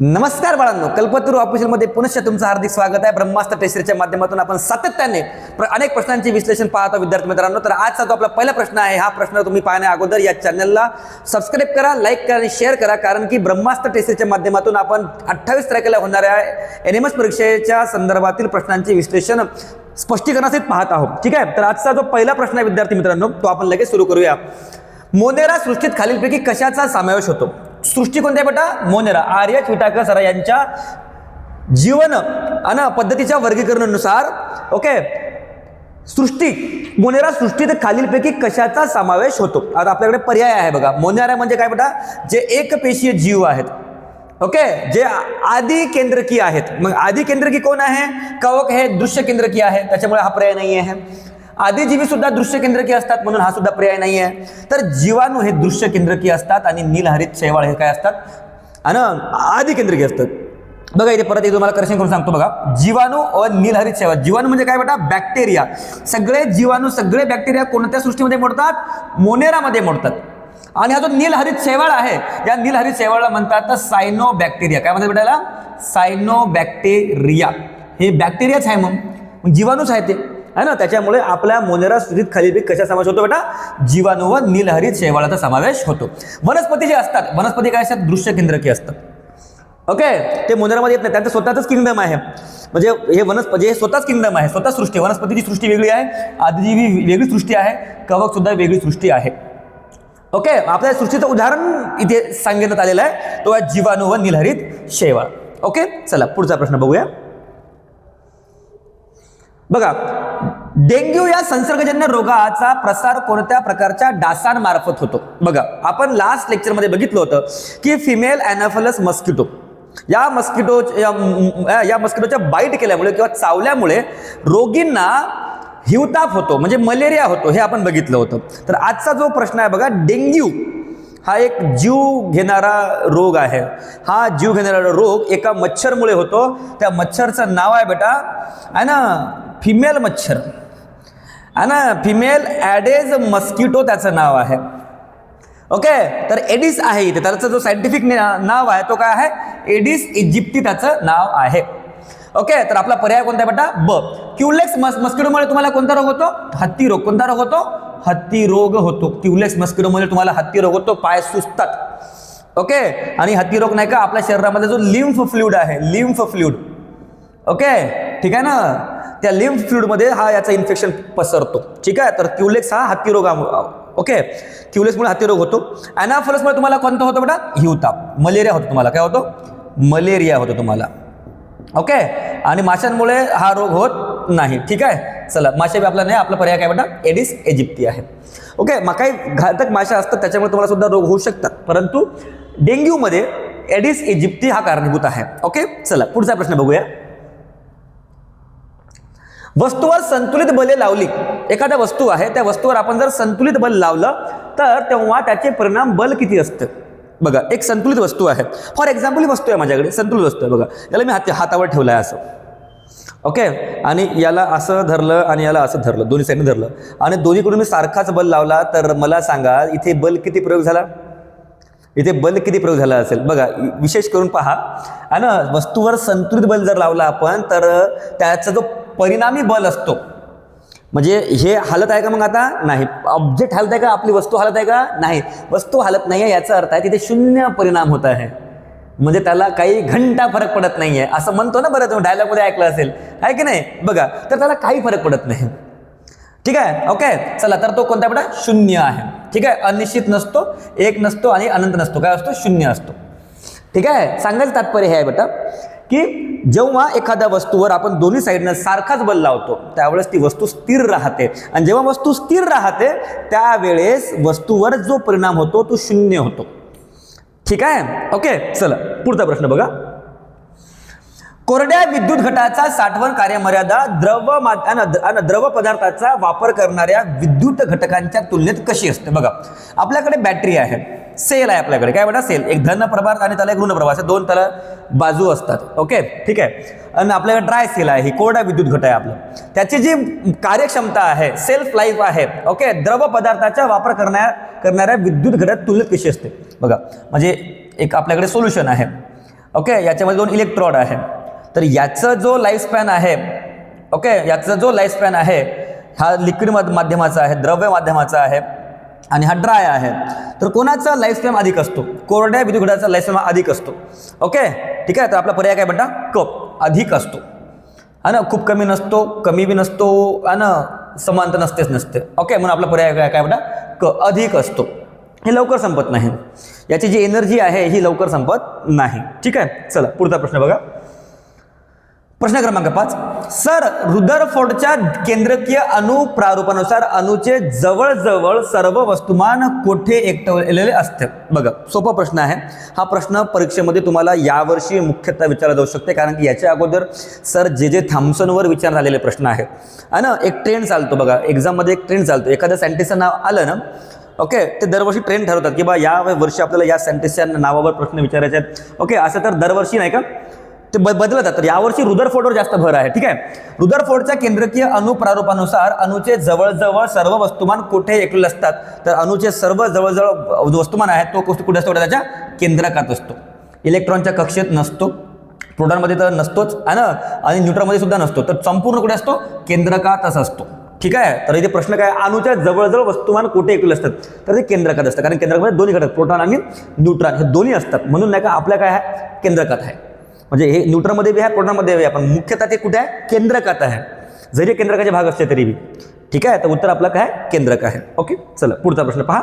नमस्कार बाळांनो कल्पतरू ऑफिशियलमध्ये पुनश्च तुमचं हार्दिक स्वागत आहे. ब्रह्मास्त्र टेसरीच्या माध्यमातून आपण सातत्याने अनेक प्रश्नांचे विश्लेषण पाहतो विद्यार्थी मित्रांनो. तर आजचा जो आपला पहिला प्रश्न आहे हा प्रश्न तुम्ही पाहण्या अगोदर या चॅनलला सबस्क्राईब करा लाईक करा आणि शेअर करा. कारण की ब्रह्मास्त्र टेस्टच्या माध्यमातून आपण अठ्ठावीस तारखेला होणाऱ्या एन एम एस परीक्षेच्या संदर्भातील प्रश्नांचे विश्लेषण स्पष्टीकरणासहित पाहत आहोत. ठीक आहे? तर आजचा जो पहिला प्रश्न आहे विद्यार्थी मित्रांनो तो आपण लगेच सुरू करूया. मोनेरा सृष्टीत खालीलपैकी कशाचा समावेश होतो? सृष्टी कोणत्या बेटा? मोनेरा. आर्य विटाकर सरा यांच्या जीवन अन पद्धतीच्या वर्गीकरणानुसार ओके? सृष्टी मोनेरा सृष्टीत खालीलपैकी कशाचा समावेश होतो? आता आपल्याकडे पर्याय आहे बघा. मोनेरा म्हणजे काय बेटा? जे एकपेशीय जीव आहेत. ओके? जे आदी केंद्रकी आहेत. मग आदी केंद्रकी कोण आहे? कवक हे दृश्य केंद्रकी आहे. त्याच्यामुळे हा पर्याय नाही आहे आदिजीवी सुद्धा दृश्य केंद्रकी असतात म्हणून हा सुद्धा पर्याय नाही आहे तर जीवाणू हे दृश्य केंद्रकीय असतात आणि नीलहरित शैवाळ हे काय असतात? आणि आदी असतात. बघा इथे परत तुम्हाला करेक्शन करून सांगतो बघा. जीवाणू व नीलहरित शैवाळ. जीवाणू म्हणजे काय बेटा? बॅक्टेरिया. सगळे जीवाणू सगळे बॅक्टेरिया कोणत्या सृष्टीमध्ये मोडतात? मोनेरामध्ये मोडतात. आणि हा जो नीलहरित शैवाळ आहे या नीलहरित शैवाळला म्हणतात सायनो बॅक्टेरिया काय म्हणतात बेटाला? सायनो बॅक्टेरिया हे बॅक्टेरियाच आहे मग. जीवाणूच आहे ते. आहे ना? त्याच्यामुळे आपल्या मोनेरा स्थितीत खालील कशा समावेश होतो बेटा? जीवाणू व नीलहरित शेवाळाचा समावेश होतो. वनस्पती जे असतात वनस्पती काय असतात? दृश्य केंद्रकी असतात. ओके ते मोनेरामध्ये येत नाही. त्यांचं स्वतःच किंगडम आहे. म्हणजे हे वनस्पती म्हणजे हे स्वतःच किंगडम आहे. स्वतः सृष्टी. वनस्पतीची सृष्टी वेगळी आहे. आदिजीवी वेगळी सृष्टी आहे. कवक सुद्धा वेगळी सृष्टी आहे. ओके आपल्या सृष्टीचं उदाहरण इथे सांगण्यात आलेलं आहे. तो आहे जीवाणू व नीलहरित शेवाळ. ओके चला पुढचा प्रश्न बघूया. बघा डेंग्यू या संसर्गजन्य रोगाचा प्रसार कोणत्या प्रकारच्या डासांमार्फत होतो? बघा आपण लास्ट लेक्चरमध्ये बघितलं होतं की फिमेल अॅनाफलस मस्किटो या मस्किटो या या मस्किटोच्या बाईट केल्यामुळे किंवा चावल्यामुळे रोगींना हिवताप होतो म्हणजे मलेरिया होतो हे आपण बघितलं होतं. तर आजचा जो प्रश्न आहे बघा डेंग्यू हा एक जीव घेणारा रोग आहे. हा जीव घेणारा रोग एका मच्छरमुळे होतो. त्या मच्छरचं नाव आहे बेटा आहे ना फिमेल मच्छर. आहे ना फिमेल ॲडेज मस्किटो त्याचं नाव आहे. ओके तर एडिस आहे इथे. त्याचं जो सायंटिफिक नाव आहे तो काय आहे? एडिस इजिप्ती त्याचं नाव आहे. ओके तर आपला पर्याय कोणता आहे बेटा? ब. क्युलेक्स मस मस्किटोमुळे तुम्हाला कोणता रोग होतो? हत्ती रोग. कोणता रोग होतो? हत्ती रोग होतो. क्युलेक्स मस्किटोमुळे तुम्हाला हत्ती रोग होतो पाय सुचतात ओके आणि हत्ती रोग नाही का? आपल्या शरीरामध्ये जो लिम्फ फ्लुइड आहे लिम्फ फ्लुइड ओके ठीक आहे ना? त्या लिम्फ फ्लुइडमध्ये हा याचा इन्फेक्शन पसरतो. ठीक आहे? तर क्युलेक्स हा हत्ती रोग ओके क्युलेक्समुळे हत्ती रोग होतो. अॅनाफलसमुळे तुम्हाला कोणतं होतं बेटा? हिवताप. मलेरिया होतो तुम्हाला. काय होतो? मलेरिया होतो तुम्हाला. ओके आणि माशांमुळे हा रोग होत नाही. ठीक आहे? चला माशा बी आपला नाही आपला पर्याय काय बेटा एडिस एजिप्ती आहे. ओके मग काही घातक माशा असतात त्याच्यामुळे तुम्हाला सुद्धा रोग होऊ शकतात. परंतु डेंग्यूमध्ये एडिस इजिप्ती हा कारणीभूत आहे. ओके चला पुढचा प्रश्न बघूया. वस्तूवर संतुलित बले लावली. एखाद्या वस्तू आहे त्या वस्तूवर आपण जर संतुलित बल लावलं तर तेव्हा त्याचे परिणाम बल किती असतं? बघा एक संतुलित वस्तू आहे. फॉर एक्झाम्पल ही वस्तू आहे माझ्याकडे संतुलित वस्तू आहे. बघा याला मी हात हातावर ठेवलं आहे असं. ओके आणि याला असं धरलं आणि याला असं धरलं. दोन्ही साईडने धरलं. आणि दोन्हीकडून मी सारखाच बल लावला तर मला सांगा इथे बल किती प्रयोग झाला? इथे बल किती प्रयोग झाला असेल? बघा विशेष करून पहा. आणि वस्तूवर संतुलित बल जर लावला आपण तर त्याचा जो परिणामी बल असतो म्हणजे हे हालत आहे का मग आता? नाही. ऑब्जेक्ट हालत आहे का? आपली वस्तू हालत आहे का? नाही. वस्तू हालत नाही आहे याचा अर्थ आहे तिथे शून्य परिणाम होत आहे. म्हणजे त्याला काही घंटा फरक पडत नाही आहे असं म्हणतो ना बरं तुम्ही डायलॉगमध्ये ऐकलं असेल. आहे की नाही? बघा तर त्याला काही फरक पडत नाही. ठीक आहे? ओके चला तर तो कोणता बेटा? शून्य आहे. ठीक आहे? अनिश्चित नसतो एक नसतो आणि अनंत नसतो. काय असतो? शून्य असतो. ठीक आहे? सांगायचं तात्पर्य हे आहे बेटा की जेव्हा एखाद्या वस्तूवर आपण दोन्ही साईडनं सारखाच बल लावतो त्यावेळेस ती वस्तू स्थिर राहते. आणि जेव्हा वस्तू स्थिर राहते त्यावेळेस वस्तूवर जो परिणाम होतो तो शून्य होतो. ठीक आहे? ओके चला. पुढचा प्रश्न बघा. कोरड्या विद्युत घटाचा साठवण कार्यमर्यादा द्रव आणि द्रव पदार्थाचा वापर करणाऱ्या विद्युत घटकांच्या तुलनेत कशी असते? बघा. आपल्याकडे बॅटरी आहे. सेल आहे आपल्याकडे. काय म्हणा सेल. एक धन प्रभार आणि त्याला एक ऋण प्रभार असे दोन त्याला बाजू असतात. ओके ठीक आहे? आणि आपल्याकडे ड्राय सेल आहे. ही कोरडा विद्युत घट आहे आपलं. त्याची जी कार्यक्षमता आहे सेल्फ लाईफ आहे ओके द्रव पदार्थाचा वापर करण्या करणाऱ्या विद्युत घटात तुलनेत कशी असते? बघा. म्हणजे एक आपल्याकडे सोल्युशन आहे. ओके याच्यामध्ये दोन इलेक्ट्रॉड आहे. तर याचं जो लाईफ स्पॅन आहे ओके याचा जो लाईफ स्पॅन आहे हा लिक्विड माध्यमाचा आहे द्रव्य माध्यमाचा आहे आणि हा ड्राय आहे. तर कोणाचा लाईफ टाईम अधिक असतो? कोरड्या विद्युतघटाचा लाईफ टाईम अधिक असतो. ओके ठीक आहे? तर आपला पर्याय काय म्हणता कप अधिक असतो. हा ना? खूप कमी नसतो कमी बी नसतो हा ना? समांतर नसतेच नसते. ओके म्हणून आपला पर्याय काय काय म्हणता क अधिक असतो. हे लवकर संपत नाही. याची जी एनर्जी आहे ही लवकर संपत नाही. ठीक आहे? चला पुढचा प्रश्न बघा. प्रश्न क्रमांक पाच. सर रुदरफोर्डच्या केंद्रकीय अणु प्रारूपानुसार अणूचे जवळजवळ सर्व वस्तुमान कोठे एकटवलेले असते? बघा सोपा प्रश्न आहे. हा प्रश्न परीक्षेमध्ये तुम्हाला यावर्षी मुख्यतः विचारला जाऊ शकते कारण की याच्या अगोदर सर जे जे थॉम्सनवर विचार झालेले प्रश्न आहे है ना? एक ट्रेंड चालतो बघा. एक्झाममध्ये एक ट्रेंड चालतो. एखाद्या सायंटिस्टचं नाव आलं ना ओके ते दरवर्षी ट्रेंड ठरवतात की बा या वर्षी आपल्याला या सायंटिस्टच्या नावावर प्रश्न विचारायचे आहेत. ओके असं तर दरवर्षी नाही का? ते ब जातात तर यावर्षी रुदरफोर्डवर जास्त भर आहे. ठीक आहे? रुदरफोर्डच्या केंद्रकीय अणु प्रारूपानुसार अणूचे जवळजवळ सर्व वस्तुमान कुठे एकलेले असतात? तर अणूचे सर्व जवळजवळ वस्तुमान आहे तो कुठे असतो? त्याच्या केंद्रकात असतो. इलेक्ट्रॉनच्या कक्षेत नसतो. प्रोटॉनमध्ये तर नसतोच आहे ना? आणि न्यूट्रॉनमध्ये सुद्धा नसतो. तर संपूर्ण कुठे असतो? केंद्रकातच असतो. ठीक आहे? तर इथे प्रश्न काय? अणूच्या जवळजवळ वस्तुमान कुठे एकले असतात? तर ते केंद्रकात असतं. कारण केंद्रकामध्ये दोन्ही घटक प्रोटॉन आणि न्यूट्रॉन हे दोन्ही असतात. म्हणून नाही का आपल्या काय आहे? केंद्रकात आहे. म्हणजे हे न्यूट्रमध्ये बी आहे प्रोटॉनमध्ये बी आपण मुख्यतः ते कुठे आहे? केंद्रकात आहे. जरी केंद्रकाचे भाग असले तरी बी. ठीक आहे? तर उत्तर आपलं काय? केंद्रक आहे. ओके? चला पुढचा प्रश्न पहा.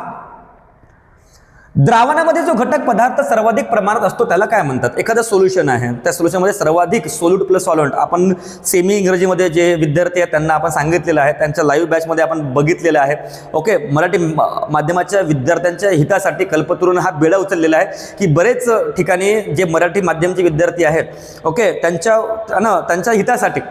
द्रावणामध्ये जो घटक पदार्थ सर्वाधिक प्रमाणात असतो त्याला काय म्हणतात? एखादं सोल्युशन आहे. त्या सोल्युशनमध्ये सर्वाधिक सोल्यूट प्लस सॉलंट आपण सेमी इंग्रजीमध्ये जे विद्यार्थी आहेत त्यांना आपण सांगितलेलं आहे. त्यांच्या लाईव्ह बॅचमध्ये आपण बघितलेलं आहे. ओके मराठी मा- माध्यमाच्या विद्यार्थ्यांच्या हितासाठी कल्पतरून हा बेडा उचललेला आहे की बरेच ठिकाणी जे मराठी माध्यमचे विद्यार्थी आहेत ओके त्यांच्या ना त्यांच्या हितासाठी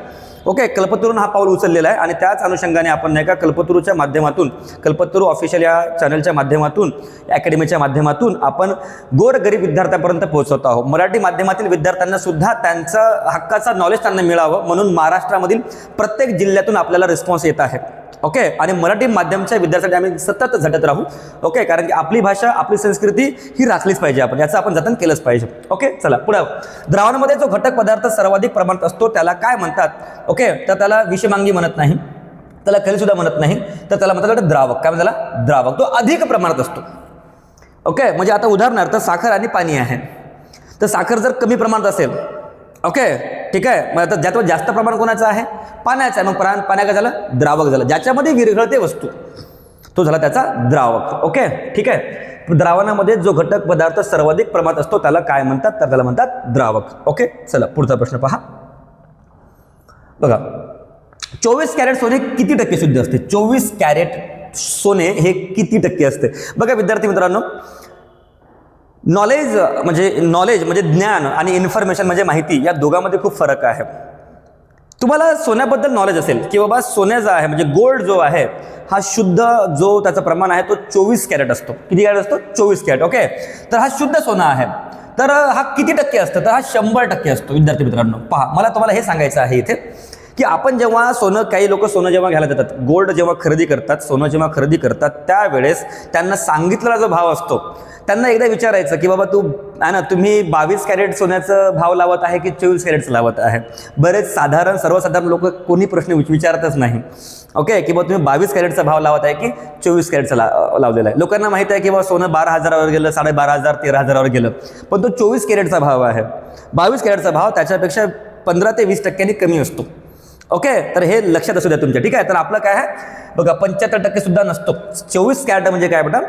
ओके कल्पतरून हा पाऊल उचललेला आहे आणि त्याच अनुषंगाने आपण नाही का कल्पतरूच्या माध्यमातून कल्पतरू ऑफिशियल या चॅनलच्या माध्यमातून अकॅडमीच्या माध्यमातून आपण गोरगरीब विद्यार्थ्यांपर्यंत पोहोचवत आहोत. मराठी माध्यमातील विद्यार्थ्यांना सुद्धा त्यांचं हक्काचा नॉलेज त्यांना मिळावं म्हणून महाराष्ट्रामधील प्रत्येक जिल्ह्यातून आपल्याला रिस्पॉन्स येत आहे. ओके? आणि मराठी माध्यमच्या विद्यार्थ्यांसाठी आम्ही सतत झटत राहू. ओके? कारण की आपली भाषा आपली संस्कृती ही राखलीच पाहिजे आपण. याचं आपण जतन केलंच पाहिजे. ओके? चला पुढे. द्रावणामध्ये जो घटक पदार्थ सर्वाधिक प्रमाणात असतो त्याला काय म्हणतात? ओके? तर त्याला विषमांगी म्हणत नाही. त्याला खरीसुद्धा म्हणत नाही. तर त्याला म्हणतात द्रावक. काय म्हणतात त्याला? द्रावक. तो अधिक प्रमाणात असतो. ओके? म्हणजे आता उदाहरणार्थ साखर आणि पाणी आहे. तर साखर जर कमी प्रमाणात असेल ओके ठीक आहे. मग आता ज्यात जास्त प्रमाण कोणाचं आहे? पाण्याचं आहे. मग प्राण पाण्या काय झालं द्रावक झालं. ज्याच्यामध्ये विरघळते वस्तू तो झाला त्याचा द्रावक. ओके ठीक आहे. द्रावणामध्ये जो घटक पदार्थ सर्वाधिक प्रमाणात असतो त्याला काय म्हणतात? तर त्याला म्हणतात द्रावक. ओके चला पुढचा प्रश्न पहा. बघा चोवीस कॅरेट सोने किती टक्के शुद्ध असते? चोवीस कॅरेट सोने हे किती टक्के असते? बघा विद्यार्थी मित्रांनो नॉलेज म्हणजे नॉलेज म्हणजे ज्ञान आणि इन्फॉर्मेशन म्हणजे माहिती या दोघांमध्ये खूप फरक आहे. तुम्हाला सोन्याबद्दल नॉलेज असेल की बाबा सोन्याचा आहे म्हणजे गोल्ड जो आहे हा शुद्ध जो त्याचं प्रमाण आहे तो चोवीस कॅरेट असतो. किती कॅरेट असतो? चोवीस कॅरेट ओके? तर हा शुद्ध सोना आहे. तर हा किती टक्के असतं? तर हा शंभर टक्के असतो. विद्यार्थी मित्रांनो पहा मला तुम्हाला हे सांगायचं आहे इथे. की आपण जेव्हा सोनं काही लोक सोनं जेव्हा घ्यायला देतात गोल्ड जेव्हा खरेदी करतात सोनं जेव्हा खरेदी करतात त्यावेळेस त्यांना सांगितलेला जो भाव असतो त्यांना एकदा विचारायचं की बाबा तू आहे ना तुम्ही बावीस कॅरेट सोन्याचं भाव लावत आहे की चोवीस कॅरेटचं लावत आहे? बरेच साधारण सर्वसाधारण लोक कोणी प्रश्न विचारतच नाही. ओके की बाबा तुम्ही बावीस कॅरेटचा भाव लावत आहे की चोवीस कॅरेटचा ला लावलेला आहे? लोकांना माहिती आहे की बाबा सोनं बारा हजारावर गेलं साडेबारा हजार तेरा हजारावर गेलं. पण तो चोवीस कॅरेटचा भाव आहे. बावीस कॅरेटचा भाव त्याच्यापेक्षा पंधरा ते वीस टक्क्यांनी कमी असतो. ओके तर हे लक्षात असू द्या तुमच्या. ठीक आहे? तर आपलं काय आहे? बघा पंच्याहत्तर टक्के सुद्धा नसतो. चोवीस कॅरेट म्हणजे काय बेटा?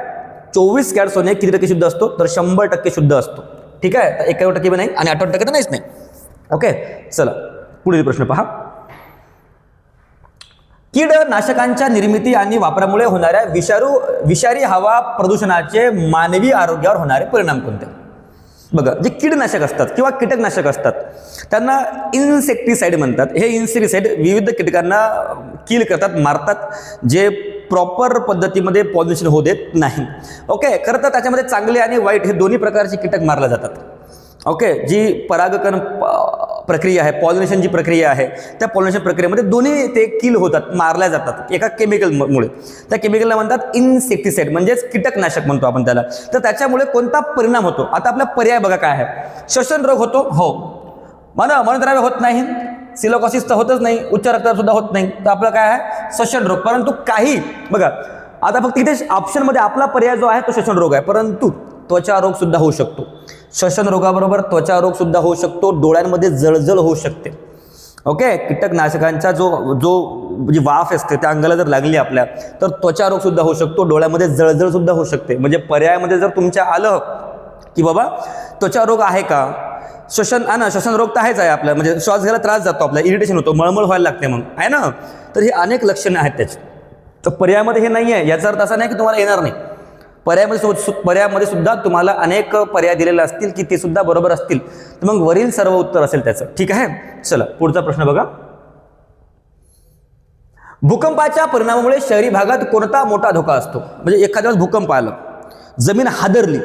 चोवीस कॅरेट सोने किती टक्के शुद्ध असतो? तर शंभर टक्के शुद्ध असतो. ठीक आहे? तर एकावन्न टक्के पण नाही आणि अठ्ठावन्न टक्के तर नाहीच नाही. ओके चला पुढील प्रश्न पहा. कीडनाशकांच्या निर्मिती आणि वापरामुळे होणाऱ्या विषारू विषारी हवा प्रदूषणाचे मानवी आरोग्यावर होणारे परिणाम कोणते? बघा जे कीडनाशक असतात किंवा कीटकनाशक असतात त्यांना इन्सेक्टिसाईड म्हणतात. हे इन्सेक्टिसाईड विविध कीटकांना किल करतात मारतात जे प्रॉपर पद्धतीमध्ये पॉल्युशन होऊ देत नाही. ओके खरं तर त्याच्यामध्ये चांगले आणि वाईट हे दोन्ही प्रकारचे कीटक मारले जातात. ओके जी परागकण प- प्रक्रिया आहे पॉलिनेशन जी प्रक्रिया आहे त्या पॉलिनेशन प्रक्रियेमध्ये दोन्ही ते किल होतात मारल्या जातात एका केमिकलमुळे त्या केमिकलला म्हणतात इन्सेक्टिसाइड म्हणजेच कीटकनाशक म्हणतो आपण त्याला. तर त्याच्यामुळे कोणता परिणाम होतो? आता आपला पर्याय बघा काय आहे. श्वसन रोग होतो? हो. म्हणा मनद्राव्य होत नाही. सिलोकॉसिस तर होतच नाही. उच्च रक्तदाब सुद्धा होत नाही. तर आपलं काय आहे? श्वसन रोग. परंतु काही बघा आता फक्त इथे ऑप्शनमध्ये आपला पर्याय जो आहे तो श्वसन रोग आहे. परंतु त्वचा रोग सुद्धा होऊ शकतो. श्वसन रोगाबरोबर त्वचा रोग सुद्धा होऊ शकतो डोळ्यांमध्ये जळजळ होऊ शकते. ओके कीटकनाशकांचा जो जो जी वाफ असते त्या अंगाला जर लागली आपल्या तर त्वचा रोग सुद्धा होऊ शकतो डोळ्यामध्ये जळजळ सुद्धा होऊ शकते. म्हणजे पर्यायामध्ये जर तुमच्या आलं की बाबा त्वचा रोग आहे का? श्वसन आहे ना श्वसन रोग तर आहेच आहे आपल्या म्हणजे श्वास घ्यायला त्रास जातो आपला इरिटेशन होतो मळमळ व्हायला लागते मग. आहे ना? तर हे अनेक लक्षणं आहेत त्याची. तर पर्यायामध्ये हे नाही आहे याचा अर्थ असा नाही की तुम्हाला येणार नाही. पर्यायामध्ये सु पर्यायामध्ये सुद्धा तुम्हाला अनेक पर्याय दिलेले असतील की ते सुद्धा बरोबर असतील. तर मग वरील सर्व उत्तर असेल त्याचं. ठीक आहे? चला पुढचा प्रश्न बघा. भूकंपाच्या परिणामामुळे शहरी भागात कोणता मोठा धोका असतो? म्हणजे एखाद्या वेळेस भूकंप आलं जमीन हादरली.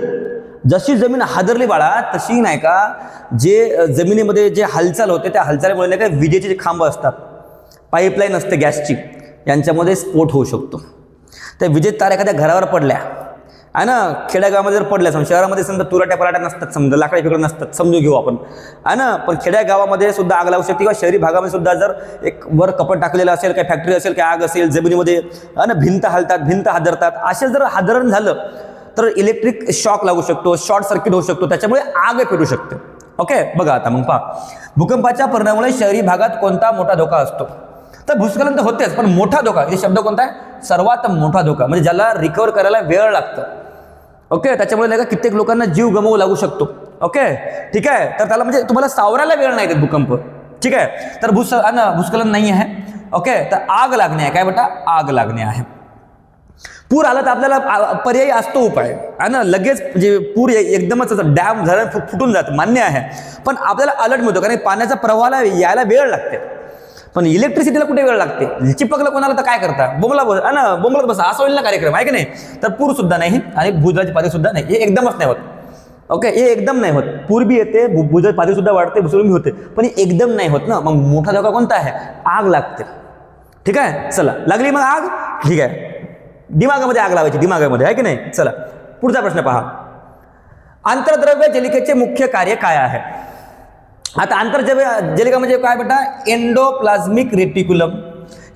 जशी जमीन हादरली बाळा तशी नाही का जे जमिनीमध्ये जे हालचाल होते त्या हालचालीमुळे नाही का विजेचे जे खांब असतात पाईपलाईन असते गॅसची यांच्यामध्ये स्फोट होऊ शकतो. त्या विजेत तार एखाद्या घरावर पडल्या आहे ना? खेड्यागावामध्ये जर पडल्या समजा शहरामध्ये समजा तुराट्या पराट्या नसतात समजा लाकडी फिकडे नसतात समजून घेऊ आपण. आहे ना? पण खेड्यागावामध्ये सुद्धा आग लागू शकते किंवा शहरी भागामध्ये सुद्धा जर एक वर कपड टाकलेलं असेल काही फॅक्टरी असेल काही आग असेल जमिनीमध्ये आहे ना भिंत हालतात भिंत हादरतात असे जर हादरण झालं तर इलेक्ट्रिक शॉक लागू शकतो शॉर्ट सर्किट होऊ शकतो त्याच्यामुळे आग पेटू शकते. ओके बघा आता मग पहा. भूकंपाच्या परिणामामुळे शहरी भागात कोणता मोठा धोका असतो? तर भूस्खलन तर होतेच पण मोठा धोका हे शब्द कोणता आहे? सर्वात मोठा धोका म्हणजे ज्याला रिकवर करायला वेळ लागतं. ओके? त्याच्यामुळे नाही का कित्येक लोकांना जीव गमवू लागू शकतो. ओके? ठीक आहे? तर त्याला म्हणजे तुम्हाला सावरायला वेळ नाही देत भूकंप. ठीक आहे? तर भूस भूस्खलन नाही आहे. ओके? तर आग लागणे आहे. काय बेटा? आग लागणे आहे. पूर आला तर आपल्याला पर्यायी असतो उपाय. आहे ना? लगेच म्हणजे पूर एकदमच असं डॅम धरण फु- फुटून जातं. मान्य आहे. पण आपल्याला अलर्ट मिळतो. कारण पाण्याचा प्रवाहाला यायला वेळ लागते. पण इलेक्ट्रिसिटीला कुठे वेळ लागते? चिपकलं कोणाला तर काय करता? बोंबला बस ना बोंबला बसा असं होईल ना कार्यक्रम आहे की नाही? तर पूर सुद्धा नाही आणि भूजलाची पातळी सुद्धा नाही हे एकदमच नाही होत. ओके हे एकदम नाही होत. पूर बी येते भू- भूजल पातळी सुद्धा वाढते भुसरून होते पण एकदम नाही होत ना. मग मोठा धोका कोणता आहे? आग लागते. ठीक आहे? चला लागली मग आग? ठीक आहे. दिमागामध्ये आग लावायची दिमागामध्ये आहे की नाही? चला पुढचा प्रश्न पहा. आंतरद्रव्य जलिकेचे मुख्य कार्य काय आहे? आता आंतरजल जलिका म्हणजे काय बेटा? एंडोप्लाझ्मिक रेटिक्युलम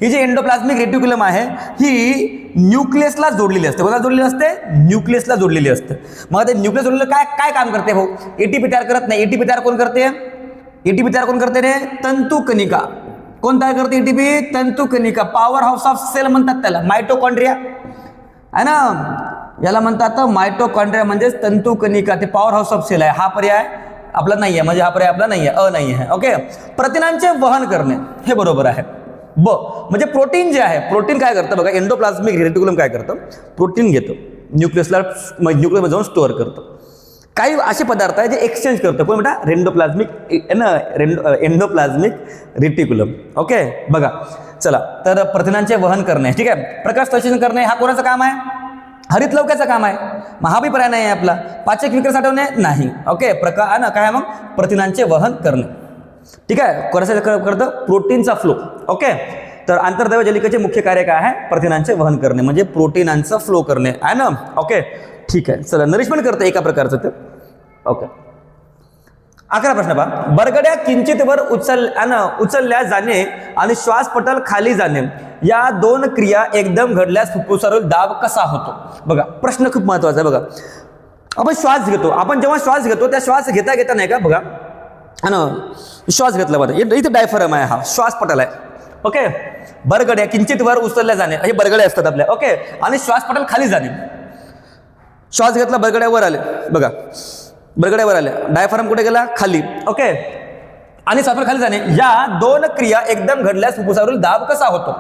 ही जी एंडोप्लाझ्मिक रेटिक्युलम आहे ही न्यूक्लियसला जोडलेली असते. कोणाला जोडलेली असते? न्यूक्लियसला जोडलेली असते. मग ते न्यूक्लियस जोडलेलं काय काय काम करते भाऊ? एटीपी तयार करत नाही. एटीपी तयार कोण करते? एटीपी तयार कोण करते रे? तंतुकनिका कोण तयार करते एटीपी तंतुकनिका पॉवर हाऊस ऑफ सेल म्हणतात त्याला. मायटोकॉन्ड्रिया आहे ना? याला म्हणतात मायटोकॉन्ड्रिया म्हणजेच तंतुकनिका ते पॉवर हाऊस ऑफ सेल आहे. हा पर्याय आपला नाही आहे म्हणजे हा पर्याय आपला नाही आहे अ नाही आहे ओके? प्रथिनांचे वहन करणे हे बरोबर आहे. ब म्हणजे प्रोटीन जे आहे प्रोटीन काय करतं बघा एंडोप्लाझ्मिक रेटिकुलम काय करतं? प्रोटीन घेतं न्यूक्लियसला न्यूक्लियसमध्ये म्हणजे जाऊन स्टोअर करतं. काही असे पदार्थ आहे जे एक्सचेंज करतं कोण म्हणता? रेंडोप्लाझ्मिक ना रेंडो एंडोप्लाझ्मिक रेटिक्युलम ओके? बघा चला तर प्रथिनांचे वहन करणे ठीक आहे? प्रकाश संश्लेषण करणे हा कोणाचं काम आहे? हरित लवक्याचं काम आहे. महाभिप्राय नाही आहे आपला. पाचक विक्र साठवणे नाही. ओके? प्रका ना काय मग? प्रथिनांचे वहन करणे. ठीक आहे? कोणाचं करतं? प्रोटीनचा फ्लो. ओके? तर आंतरद्रव्य जलिकेचे मुख्य कार्य काय आहे? प्रथिनांचे वहन करणे. म्हणजे प्रोटीनांचा फ्लो करणे. आहे ना? ओके? ठीक आहे. चला नरिशमेंट करतं एका प्रकारचं ते. ओके. अकरा प्रश्न पहा. बरगड्या किंचित वर उचल ना, उचलल्या जाणे आणि श्वासपटल खाली जाणे. या दोन क्रिया एकदम घडल्यास फुफ्फुसावरील दाब कसा होतो? बघा प्रश्न खूप महत्त्वाचा आहे बघा. आपण श्वास घेतो. आपण जेव्हा श्वास घेतो त्या श्वास घेता घेता नाही का बघा. ना श्वास घेतला बरं. इथे डायफरम आहे हा. श्वासपटल आहे. ओके? बरगड्या किंचित वर उचलल्या जाणे. हे बरगडे असतात आपल्या. ओके? आणि श्वासपटल खाली जाणे. श्वास घेतला बरगड्या वर आले. बघा. बरगड्यावर आल्या. आले डायफारम कुठे गेला? खाली. ओके आणि श्वासपटल खाली जाणे. या दोन क्रिया एकदम घडल्यास फुफ्फुसावरील दाब कसा होतो?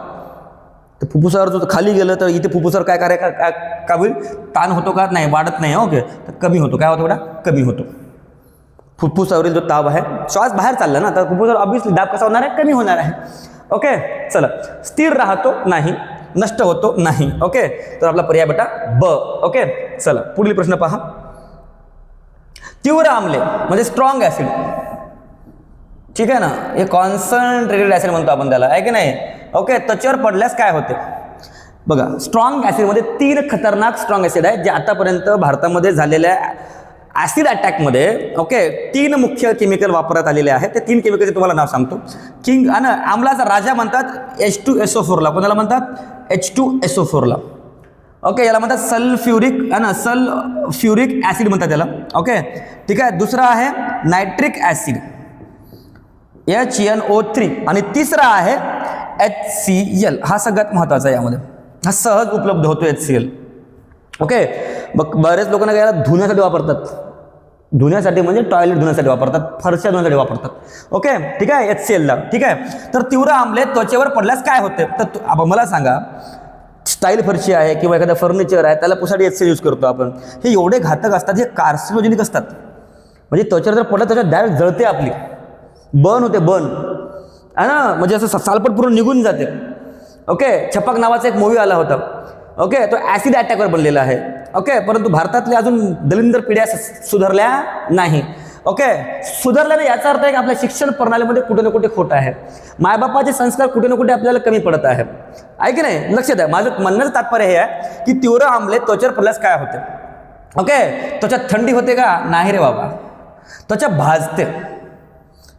तर फुफ्फुसावर जो खाली गेलं तर इथे फुफ्फुसावर काय कार्य का का होईल? ताण होतो का? नाही वाढत नाही. ओके तर कमी होतो. काय होतो बेटा कमी होतो. फुफ्फुसावरील जो ताप आहे श्वास बाहेर चालला ना तर फुफ्फुसावर ऑब्विसली दाब कसा होणार आहे? कमी होणार आहे. ओके चला. स्थिर राहतो नाही नष्ट होतो नाही. ओके तर आपला पर्याय बेटा ब. ओके चला. पुढील प्रश्न पहा. तीव्र आम्ले म्हणजे स्ट्रॉंग ॲसिड ठीक आहे ना? हे कॉन्सन्ट्रेटेड ॲसिड म्हणतो आपण त्याला आहे की नाही? ओके त्वचेवर पडल्यास काय होते? बघा स्ट्रॉंग ॲसिडमध्ये तीन खतरनाक स्ट्रॉंग ॲसिड आहेत जे आतापर्यंत भारतामध्ये झालेल्या ॲसिड अटॅकमध्ये ओके तीन मुख्य केमिकल वापरण्यात आलेले आहेत. ते तीन केमिकलचे तुम्हाला नाव सांगतो. किंग आणि आम्लाचा राजा म्हणतात एच टू एस ओ फोरला कोणाला म्हणतात? एच टू एस ओ फोरला ओके याला म्हणतात सल्फ्युरिक है ना सल्फ्युरिक ॲसिड म्हणतात त्याला ओके ठीक आहे दुसरा आहे nitric acid H N O three आणि तिसरा आहे एच सी एल हा सगळ्यात महत्त्वाचा आहे यामध्ये. हा सहज उपलब्ध होतो एच सी एल ओके मग बरेच लोकांना याला धुण्यासाठी वापरतात. धुण्यासाठी म्हणजे टॉयलेट धुण्यासाठी वापरतात फरशा धुण्यासाठी वापरतात. ओके ठीक आहे एच सी एलला ठीक आहे तर तीव्र आंबले त्वचेवर पडल्यास काय होते? तर मला सांगा स्टाईल फरशी आहे किंवा एखादं फर्निचर आहे त्याला पुसाठी एच यूज करतो आपण. हे एवढे घातक असतात हे कार्सिनोजेनिक असतात. म्हणजे त्वचेवर जर पडलं त्याच्यात डायरेक्ट जळते आपली. बर्न होते बर्न आहे ना? म्हणजे असं सालपट पूर्ण निघून जाते. ओके छपक नावाचा एक मूवी आला होता. ओके तो ॲसिड अटॅकवर बनलेला आहे. ओके परंतु भारतातल्या अजून दलिंदर पिढ्या सुधारल्या नाही. ओके सुधारल्या याचा अर्थ आहे की आपल्या शिक्षण प्रणालीमध्ये कुठे ना कुठे खोटं आहे. मायबापाचे संस्कार कुठे ना कुठे आपल्याला कमी पडत आहे आहे की नाही? लक्षात आहे माझं म्हणण्याचं तात्पर्य हे आहे की तीव्र आंबले त्वचेवर पडल्यास काय होते? ओके त्वचा थंडी होते का? नाही रे बाबा. त्वचा भाजते.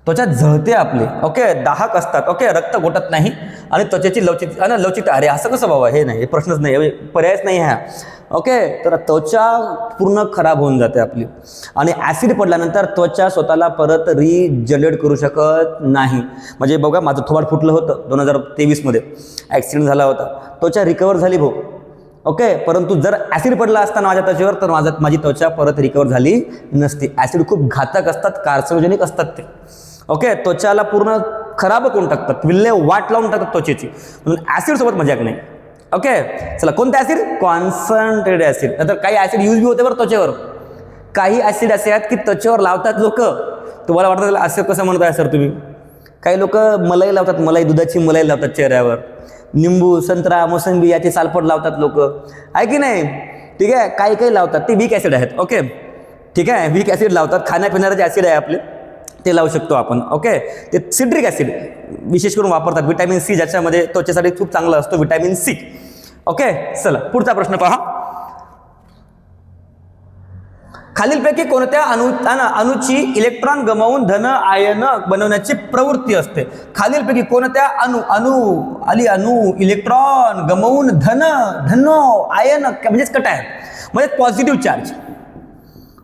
त्वचा झळते आपली ओके? दाहक असतात ओके? रक्त गोटत नाही आणि त्वचेची लवचिक आणि लवचिकता अरे असं कसं बाबा? हे नाही हे प्रश्नच नाही पर्यायच नाही हा. ओके? तर त्वचा पूर्ण खराब होऊन जाते आपली. आणि ॲसिड पडल्यानंतर त्वचा स्वतःला परत रिजनरेट करू शकत नाही. म्हणजे बघा माझं थोबाड फुटलं होतं दोन हजार तेवीसमध्ये. ॲक्सिडेंट झाला होता. त्वचा रिकवर झाली भाऊ. ओके? परंतु जर ॲसिड पडला असता माझ्या त्वचेवर तर माझा माझी त्वचा परत रिकवर झाली नसती. ॲसिड खूप घातक असतात कार्सोजेनिक असतात ते. ओके त्वचाला पूर्ण खराब करून टाकतात. विल्हे वाट लावून टाकतात त्वचेची. म्हणून ॲसिडसोबत मजाक नाही. ओके चला कोणते ॲसिड कॉन्सन्ट्रेटेड ॲसिड नंतर काही ॲसिड यूज बी होते बरं त्वचेवर. काही ॲसिड असे आहेत की त्वचेवर लावतात लोक. तुम्हाला वाटतं त्याला असं कसं म्हणताय सर तुम्ही? काही लोक मलाई लावतात मलाई दुधाची मलाई लावतात चेहऱ्यावर. निंबू संत्रा मोसंबी याचे सालपट लावतात लोक. आहे की नाही? ठीक आहे काही काही लावतात. ते वीक ॲसिड आहेत. ओके ठीक आहे वीक ॲसिड लावतात. खाण्यापिण्याचे ॲसिड आहे आपले. ते लावू शकतो आपण ओके ते सिट्रिक ॲसिड विशेष करून वापरतात विटॅमिन सी ज्याच्यामध्ये त्वचेसाठी खूप चांगला असतो विटॅमिन सी ओके चला पुढचा प्रश्न पहा. खालीलपैकी कोणत्या अणु अणूची इलेक्ट्रॉन गमावून धन आयन बनवण्याची प्रवृत्ती असते? खालीलपैकी कोणत्या अणु अणु आली अणु इलेक्ट्रॉन गमावून धन धनो आयन म्हणजेच कट म्हणजे पॉझिटिव्ह चार्ज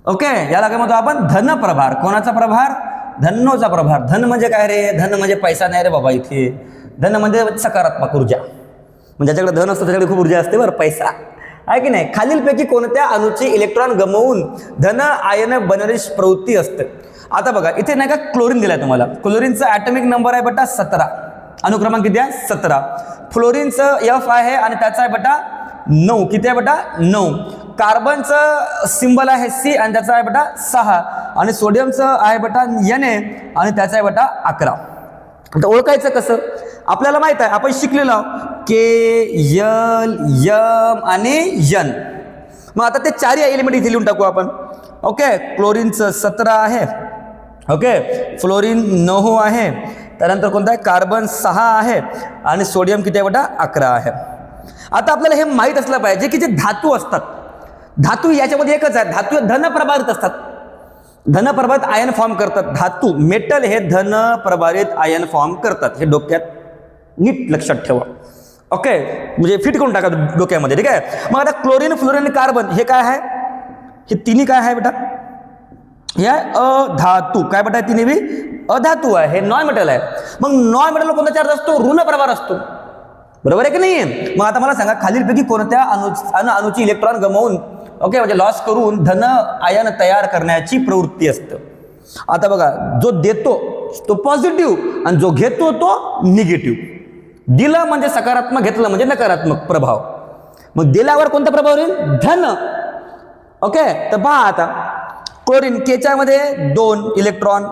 ओके याला काय म्हणतो आपण धन प्रभार कोणाचा प्रभार? धन्नोचा प्रभार धन म्हणजे काय रे? धन म्हणजे पैसा नाही रे बाबा इथे. धन म्हणजे सकारात्मक ऊर्जा. म्हणजे ज्याच्याकडे धन असतं त्याच्याकडे खूप ऊर्जा असते बरं पैसा. आहे की नाही? खालीलपैकी कोणत्या अणूचे इलेक्ट्रॉन गमवून धन आयन बनवण्याची प्रवृत्ती असते? आता बघा इथे नाही का क्लोरीन दिलाय तुम्हाला. क्लोरीनचा ॲटॉमिक नंबर आहे बटा सतरा. अनुक्रमांक किती आहे? सतरा. फ्लोरीनचं एफ आहे आणि त्याचा आहे बटा नऊ. किती आहे बटा? नऊ. कार्बनचं सिंबल आहे सी आणि त्याचा आहे बटा सहा. आणि सोडियमचं आहे बटा एन ए आणि त्याचा आहे बटा अकरा. आता ओळखायचं कसं? आपल्याला माहीत आहे आपण शिकलेलो के यल यम आणि यन. मग आता ते चारही एलिमेंट इथे लिहून टाकू आपण. ओके क्लोरीनचं सतरा आहे. ओके फ्लोरीन नऊ आहे. त्यानंतर कोणता आहे? कार्बन सहा आहे. आणि सोडियम किती आहे बेटा? अकरा आहे. आता आपल्याला हे माहीत असलं पाहिजे की जे धातू असतात. धातू याच्यामध्ये एकच आहे. धातू धन प्रभारित असतात. धन प्रभारित आयन फॉर्म करतात. धातू मेटल हे धन प्रभारित आयन फॉर्म करतात. हे डोक्यात नीट लक्षात ठेवा. ओके म्हणजे फिट करून टाका डोक्यामध्ये. ठीक आहे? मग आता क्लोरीन फ्लोरीन कार्बन हे काय आहे? हे तिन्ही काय आहे बेटा? हे आहे अधातू. काय बेटा तिन्ही बी? अधातू आहे. हे नॉन मेटल आहे. मग नॉन मेटल कोणता चार्ज असतो? ऋण प्रभार असतो. बरोबर आहे की नाही मग आता मला सांगा खालीलपैकी कोणत्या अणू अणु अणूची इलेक्ट्रॉन गमावून ओके म्हणजे लॉस करून धन आयन तयार करण्याची प्रवृत्ती असतं. आता बघा जो देतो तो पॉझिटिव्ह आणि जो घेतो तो निगेटिव्ह दिलं म्हणजे सकारात्मक घेतलं म्हणजे नकारात्मक प्रभाव. मग दिल्यावर कोणता प्रभाव येईल धन. ओके तर पहा आता क्लोरीन केच्यामध्ये दोन इलेक्ट्रॉन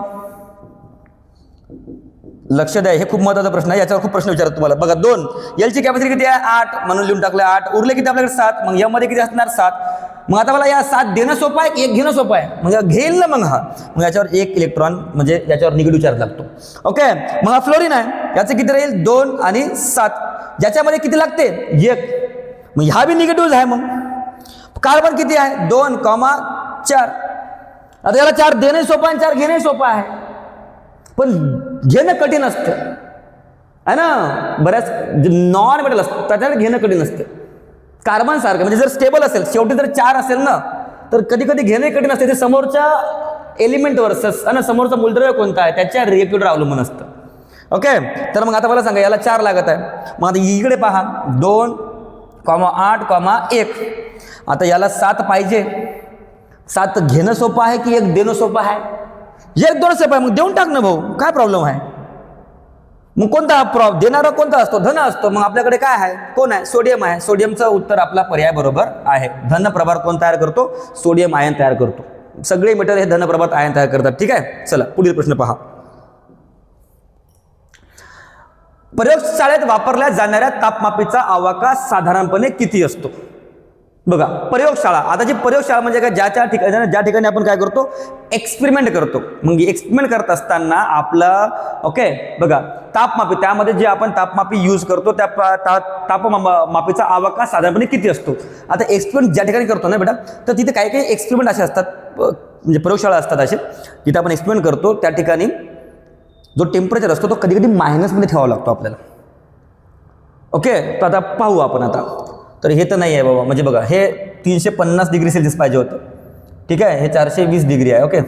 लक्ष द्या हे खूप महत्त्वाचा प्रश्न आहे याच्यावर खूप प्रश्न विचारतात तुम्हाला. बघा दोन. एलची कॅपॅसिटी किती आहे? आठ. म्हणून लिहून टाकलं आठ. उरले किती आपल्याकडे? सात. मग मध्ये किती असणार? सात. मग आता मला या सात देणं सोपं आहे एक घेणं सोपं आहे? मग घेईल ना मग हा. मग याच्यावर एक इलेक्ट्रॉन म्हणजे याच्यावर निगेटिव्ह चार्ज लागतो. ओके मग हा फ्लोरीन आहे. याचं किती राहील? दोन आणि सात. ज्याच्यामध्ये किती लागते? एक. मग ह्या बी निगेटिव्ह आहे मग. कार्बन किती आहे? दोन कॉमा चार. आता याला चार देणं सोपं आहे आणि चार घेणंही सोपं आहे. पण घेणं कठीण असतं. आहे ना? बऱ्याच नॉन मेटल असतं त्याच्यात घेणं कठीण असतं. कार्बन सारखं म्हणजे जर स्टेबल असेल शेवटी जर चार असेल ना तर कधी कधी घेणे कठीण असते. ते समोरच्या एलिमेंटवर ना समोरचा मूलद्रव्य कोणता आहे त्याच्या रिएक्टिव्हवर अवलंबून असतं. ओके तर मग आता मला सांगा याला चार लागत आहे. मग आता इकडे पहा. दोन कॉमा आठ कॉमा एक. आता याला सात पाहिजे. सात घेणं सोपं आहे की एक देणं सोपं आहे? एक दोन सोपं आहे. मग देऊन टाक ना भाऊ. काय प्रॉब्लेम आहे? मग कोणता प्रॉब देणारा कोणता असतो? धन असतो. मग आपल्याकडे काय आहे? कोण आहे? सोडियम आहे. सोडियमचं उत्तर आपला पर्याय बरोबर आहे. धन प्रभार कोण तयार करतो? सोडियम आयन तयार करतो. सगळे मेटल हे धन प्रभात आयन तयार करतात. ठीक आहे? चला पुढील प्रश्न पहा. प्रयोगशाळेत वापरल्या जाणाऱ्या तापमापीचा आवाका साधारणपणे किती असतो? बघा प्रयोगशाळा. आता जी प्रयोगशाळा म्हणजे काय ज्याच्या ठिकाणी ज्या ठिकाणी आपण काय करतो एक्सपेरिमेंट करतो. मग एक्सपेरिमेंट करत असताना आपलं ओके बघा तापमापी त्यामध्ये जे आपण तापमापी यूज करतो त्या ता तापमापीचा आवाका साधारणपणे किती असतो? आता एक्सपेरिमेंट ज्या ठिकाणी करतो ना बेटा तर तिथे काही काही एक्सपेरिमेंट असे असतात म्हणजे प्रयोगशाळा असतात असे. जिथे आपण एक्सपेरिमेंट करतो त्या ठिकाणी जो टेम्परेचर असतो तो कधी कधी मायनसमध्ये ठेवावा लागतो आपल्याला. ओके तर आता पाहू आपण आता. तर हे तर नाही आहे बाबा. म्हणजे बघा हे तीनशे पन्नास डिग्री सेल्सिअस पाहिजे होतं. ठीक आहे? हे चारशे वीस डिग्री आहे ओके?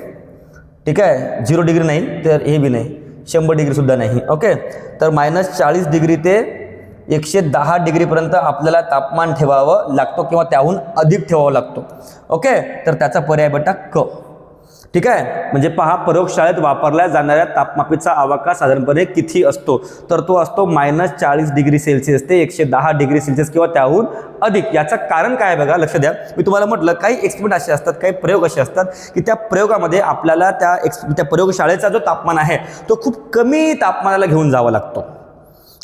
ठीक आहे? झिरो डिग्री नाही तर हे बी नाही. शंभर डिग्रीसुद्धा नाही ओके? तर मायनस चाळीस डिग्री ते एकशे दहा डिग्रीपर्यंत आपल्याला तापमान ठेवावं लागतो किंवा त्याहून अधिक ठेवावं लागतो ओके? तर त्याचा पर्याय बेटा क. ठीक आहे? म्हणजे पहा प्रयोगशाळेत वापरल्या जाणाऱ्या तापमापीचा आवाका साधारणपणे किती असतो? तर तो असतो मायनस चाळीस डिग्री सेल्सिअस ते एकशे दहा डिग्री सेल्सिअस किंवा त्याहून अधिक. याचं कारण काय आहे बघा? लक्ष द्या. मी तुम्हाला म्हटलं काही एक्सपेरिमेंट असे असतात काही प्रयोग असे असतात की त्या प्रयोगामध्ये आपल्याला त्या एक्स त्या प्रयोगशाळेचा जो तापमान आहे तो खूप कमी तापमानाला घेऊन जावा लागतो.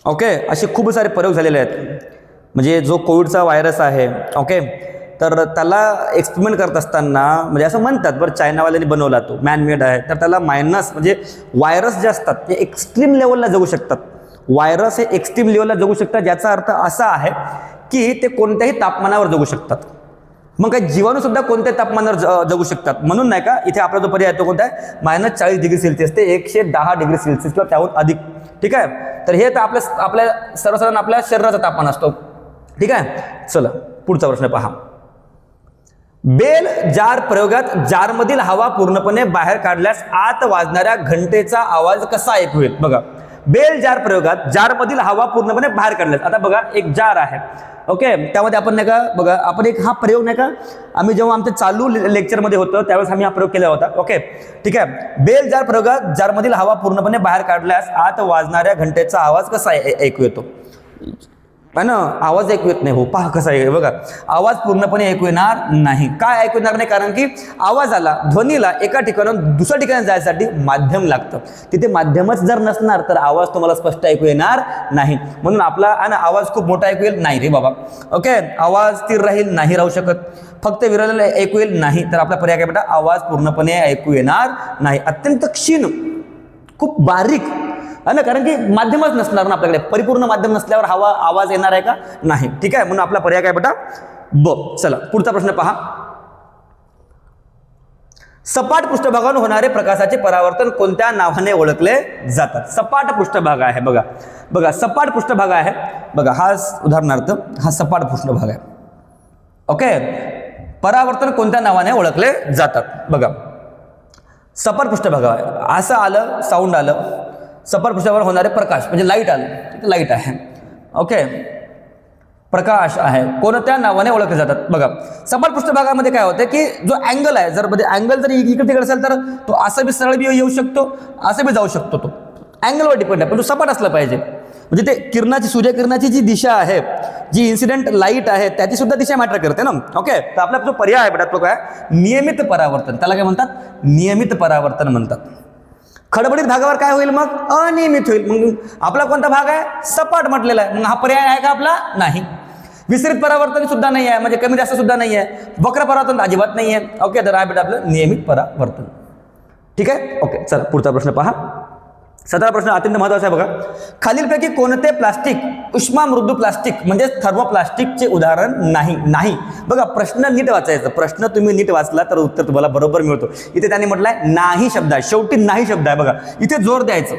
ओके असे खूप सारे प्रयोग झालेले आहेत. म्हणजे जो कोविडचा व्हायरस आहे ओके तर त्याला एक्सपेरिमेंट करत असताना म्हणजे असं म्हणतात बरं चायनावाल्यांनी बनवला तो मॅनमेड आहे. तर त्याला मायनस म्हणजे व्हायरस जे असतात ते एक्स्ट्रीम लेवलला जगू शकतात. व्हायरस हे एक्स्ट्रीम लेवलला जगू शकतात ज्याचा अर्थ असा आहे की ते कोणत्याही तापमानावर जगू शकतात. मग काही जीवाणूसुद्धा कोणत्याही कोणत्या तापमानावर ज- जगू शकतात. म्हणून नाही का इथे आपला जो पर्याय तो कोणता आहे? मायनस चाळीस डिग्री सेल्सिअस ते एकशे दहा डिग्री सेल्सिअस किंवा त्याहून अधिक. ठीक आहे? तर हे तर आपल्या आपल्या सर्वसाधारण आपल्या शरीराचा तापमान असतो. ठीक आहे? चला पुढचा प्रश्न पहा. बेल जार प्रयोगात जारमधील हवा पूर्णपणे बाहेर काढल्यास आत वाजणाऱ्या घंटेचा आवाज कसा ऐकू येईल बघा बेल जार प्रयोगात जारमधील हवा पूर्णपणे बाहेर काढल्यास आता बघा एक जार आहे. ओके त्यामध्ये आपण नाही का बघा आपण एक हा प्रयोग नाही का आम्ही जेव्हा आमच्या चालू ले- लेक्चरमध्ये होतं त्यावेळेस आम्ही हा प्रयोग केला होता. ओके ठीक आहे. बेल जार प्रयोगात जारमधील हवा पूर्णपणे बाहेर काढल्यास आत वाजणाऱ्या घंटेचा आवाज कसा ऐकू येतो ना आवाज ऐकू येत नाही. हो पहा कसा आहे. बघा आवाज पूर्णपणे ऐकू येणार नाही. काय ऐकू येणार नाही? कारण की आवाजाला ध्वनीला एका ठिकाणून दुसऱ्या ठिकाणी जायसाठी माध्यम लागतं. तिथे माध्यमच जर नसणार तर आवाज तुम्हाला स्पष्ट ऐकू येणार नाही. म्हणून आपला आणि आवाज खूप मोठा ऐकू येईल? नाही रे बाबा. ओके? आवाज स्थिर राहील? नाही राहू शकत. फक्त विरलेलं ऐकू येईल? नाही. तर आपला पर्याय काय बेटा? आवाज पूर्णपणे ऐकू येणार नाही. अत्यंत क्षीण खूप बारीक आहे ना? कारण की माध्यमच नसणार ना आपल्याकडे. परिपूर्ण माध्यम नसल्यावर हवा आवाज येणार आहे का? नाही. ठीक आहे? म्हणून आपला पर्याय काय बेटा? ब. चला पुढचा प्रश्न पहा. सपाट पृष्ठभागावर होणारे प्रकाशाचे परावर्तन कोणत्या नावाने ओळखले जातात? सपाट पृष्ठभाग आहे बघा. बघा सपाट पृष्ठभाग आहे. बघा हा उदाहरणार्थ हा सपाट पृष्ठभाग आहे. ओके? परावर्तन कोणत्या नावाने ओळखले जातात? बघा. सपाट पृष्ठभाग आहे. असं आलं साऊंड आलं सपाट होणारे प्रकाश म्हणजे लाइट आलं. तिथे लाइट आहे. ओके प्रकाश आहे. कोणत्या नावाने ओळखले जातात? बघा सपाट पृष्ठभागामध्ये काय होतं की जो अँगल आहे जर म्हणजे अँगल जर इकडे तिकडे असेल तर तो असं बी सरळ बी येऊ शकतो असं बी जाऊ शकतो तो. अँगलवर डिपेंड आहे पण तो सपाट असला पाहिजे. म्हणजे ते किरणाची सूर्यकिरणाची जी दिशा आहे जी इन्सिडेंट लाइट आहे त्याची सुद्धा दिशा मॅटर करते ना? ओके तर आपला जो पर्याय आहे बेटा तो काय? नियमित परावर्तन. त्याला काय म्हणतात? नियमित परावर्तन म्हणतात. खडबडीत भागावर काय होईल मग? अनियमित होईल. मग आपला कोणता भाग आहे? सपाट म्हटलेला आहे. मग हा पर्याय आहे का आपला? नाही. विसरित परावर्तन सुद्धा नाही आहे म्हणजे कमी जास्त सुद्धा नाही आहे वक्र परावर्तन अजिबात नाही आहे ओके तर आहे बेटा आपलं नियमित परावर्तन. ठीक आहे? ओके चला पुढचा प्रश्न पहा. सतरा प्रश्न अत्यंत महत्त्वाचा आहे बघा. खालीलपैकी कोणते प्लास्टिक उष्मा मृदू प्लास्टिक म्हणजे थर्मोप्लास्टिकचे उदाहरण नाही नाही. बघा प्रश्न नीट वाचायचा. प्रश्न तुम्ही नीट वाचला तर उत्तर तुम्हाला बरोबर मिळतो. इथे त्यांनी म्हटलंय नाही शब्द आहे. शेवटी नाही शब्द आहे बघा. इथे जोर द्यायचं.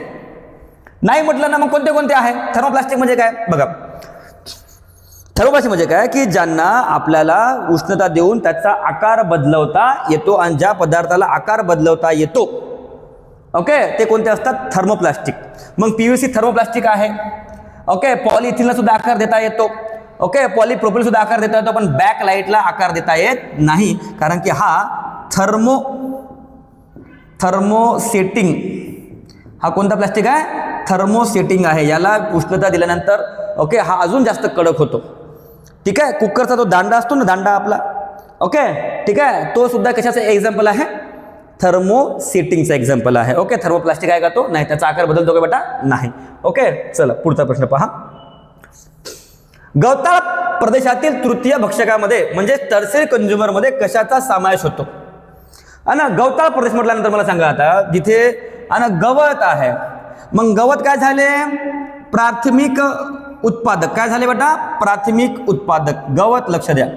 नाही म्हटलं ना मग कोणते कोणते आहे? थर्मोप्लास्टिक म्हणजे काय? बघा. थर्मोप्लास्टिक म्हणजे काय? की ज्यांना आपल्याला उष्णता देऊन त्याचा आकार बदलवता येतो आणि ज्या पदार्थाला आकार बदलवता येतो ओके ते कोणते असतात? थर्मोप्लास्टिक मग पी व्ही सी थर्मोप्लास्टिक आहे. ओके पॉलिथिनला सुद्धा आकार देता येतो. ओके पॉलिप्रोपिल सुद्धा आकार देता येतो पण बॅक लाईटला आकार देता येत नाही. कारण की हा थर्मो थर्मोसेटिंग हा कोणता प्लास्टिक आहे? थर्मोसेटिंग आहे. याला उष्णता दिल्यानंतर ओके हा अजून जास्त कडक होतो. ठीक आहे? कुकरचा तो दांडा असतो ना दांडा आपला. ओके ठीक आहे? तो सुद्धा कशाचं एक्झाम्पल आहे? थर्मोसेटिंगचा एक्झाम्पल आहे. ओके थर्मोप्लास्टिक आहे का तो? नाही त्याचा आकार बदलतो का बेटा? नाही. ओके चला पुढचा प्रश्न पहा. गवताळ प्रदेशातील तृतीय भक्षकामध्ये म्हणजे टर्सरी कंझ्युमरमध्ये कशाचा समावेश होतो? आणि गवताळ प्रदेश म्हटल्यानंतर मला सांगा आता जिथे आणि गवत आहे. मग गवत काय झाले? प्राथमिक उत्पादक. काय झाले बेटा? प्राथमिक उत्पादक. गवत लक्ष द्या.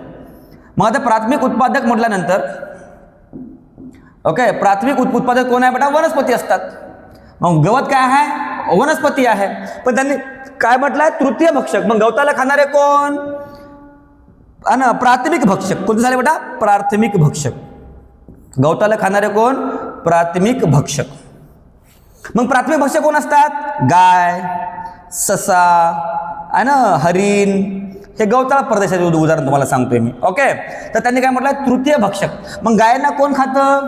मग आता प्राथमिक उत्पादक म्हटल्यानंतर ओके प्राथमिक उत्पादक कोण आहे बेटा? वनस्पती असतात. मग गवत काय आहे? वनस्पती आहे. पण त्यांनी काय म्हटलंय? तृतीय भक्षक. मग गवताला खाणारे कोण? अन प्राथमिक भक्षक. कोणते झाले बेटा? प्राथमिक भक्षक. गवताला खाणारे कोण? प्राथमिक भक्षक. मग प्राथमिक भक्षक कोण असतात? गाय ससा आहे ना हरिण. हे गवताळ प्रदेशाचे उदाहरण तुम्हाला सांगतोय मी. ओके तर त्यांनी काय म्हटलं तृतीय भक्षक. मग गायांना कोण खातं?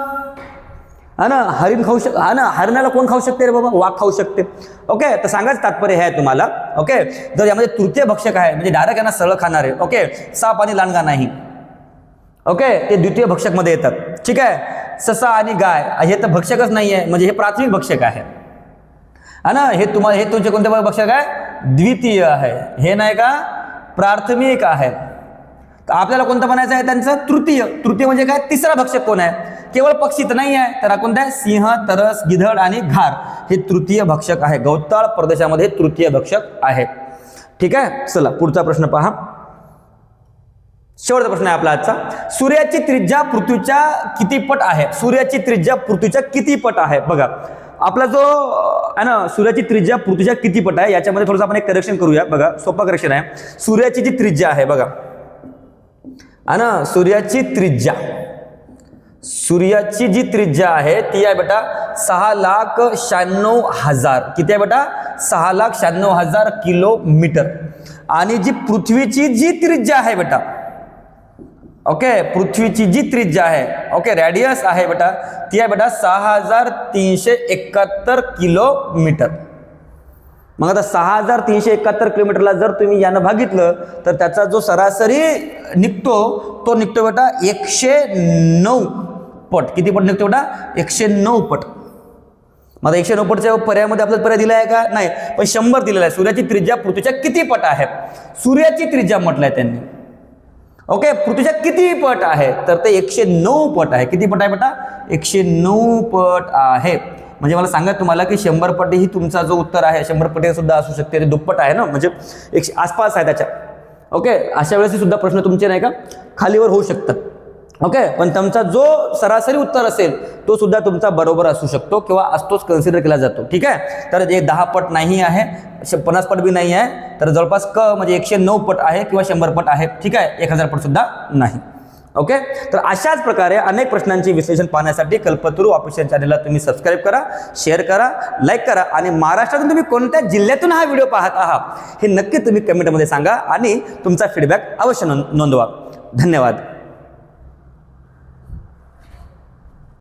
हा ना हरिण खाऊ शक हा ना हरणाला कोण खाऊ शकते रे बाबा? वाघ खाऊ शकते. ओके तर सांगायचं तात्पर्य हे आहे तुम्हाला. ओके जर यामध्ये तृतीय भक्षक आहे म्हणजे डायरेक्ट यांना सळ खाणार आहे. ओके साप आणि लांडगा नाही. ओके ते द्वितीय भक्षकमध्ये येतात. ठीक आहे? ससा आणि गाय हे तर भक्षकच नाही आहे म्हणजे हे प्राथमिक भक्षक आहे. हा ना हे तुम्हाला हे तुमचे कोणते भक्षक आहे? द्वितीय आहे. हे नाही का? प्राथमिक आहे. आपल्याला कोणतं बनायचं आहे त्यांचं? तृतीय. तृतीय म्हणजे काय? तिसरा भक्षक कोण आहे? केवळ पक्षी तर नाही आहे तर कोणतं कोणता आहे? सिंह तरस गिधड आणि घार. हे तृतीय भक्षक आहे. गवताळ प्रदेशामध्ये तृतीय भक्षक आहे. ठीक आहे? चला पुढचा प्रश्न पहा. शेवटचा प्रश्न आहे आपला आजचा. सूर्याची त्रिज्या पृथ्वीच्या किती पट आहे? सूर्याची त्रिज्या पृथ्वीच्या किती पट आहे? बघा. आपला जो आहे ना सूर्याची त्रिज्या पृथ्वीच्या किती पट आहे? याच्यामध्ये थोडंसं आपण एक करेक्शन करूया. बघा सोपा करेक्शन आहे. सूर्याची जी त्रिज्या आहे बघा. ना? सूर्याची त्रिज्या. सूर्याची जी त्रिज्या आहे ती आहे बेटा सहा लाख शहाण्णव हजार. किती आहे बेटा? सहा लाख शहाण्णव हजार किलोमीटर. आणि जी पृथ्वीची जी त्रिज्या आहे बेटा ओके? पृथ्वीची जी त्रिज्या आहे ओके? रॅडियस आहे बेटा ती आहे बेटा सहा हजार तीनशे एकाहत्तर किलोमीटर. मग आता सहा हजार तीनशे एकाहत्तर किलोमीटरला जर तुम्ही यानं भागितलं तर त्याचा जो सरासरी निघतो तो निघतो बेटा एकशे नऊ पट. किती पट निघतो बेटा? एकशे नऊ पट. मग आता एकशे नऊ पटच्या पर्यायामध्ये आपल्याला पर्याय दिला आहे का? नाही. पण शंभर दिलेला आहे. सूर्याची त्रिज्या पृथ्वीच्या किती पट आहे सूर्याची त्रिज्या म्हटलंय त्यांनी. ओके? पृथ्वीच्या किती पट आहे तर ते एकशे नऊ पट आहे. किती पट आहे बेटा? एकशे नऊ पट आहे. म्हणजे मला सांगा तुम्हाला की शंभर पटी ही तुमचा जो उत्तर आहे शंभर पटी सुद्धा असू शकते ते दुप्पट आहे ना? म्हणजे एकशे आसपास आहे त्याच्या. ओके? अशा वेळेस सुद्धा प्रश्न तुमचे नाही का? खालीवर होऊ शकतात. ओके? पण तुमचा जो सरासरी उत्तर असेल तो सुद्धा तुमचा बरोबर असू शकतो किंवा असतोच कन्सिडर केला जातो. ठीक आहे? तर जे दहा पट नाही आहे श- पन्नास पट बी नाही आहे तर जवळपास क म्हणजे एकशे नऊ पट आहे किंवा शंभर पट आहे. ठीक आहे? एक हजार पट सुद्धा नाही. ओके तर अशाच प्रकारे अनेक प्रश्नांचे विश्लेषण पाहण्यासाठी कल्पतरू ऑफिशियल चॅनलला तुम्ही सबस्क्राईब करा शेअर करा लाईक करा आणि महाराष्ट्रातून तुम्ही कोणत्या जिल्ह्यातून हा व्हिडिओ पाहत आहात हे नक्की तुम्ही कमेंटमध्ये सांगा आणि तुमचा फीडबॅक अवश्य नोंदवा. धन्यवाद.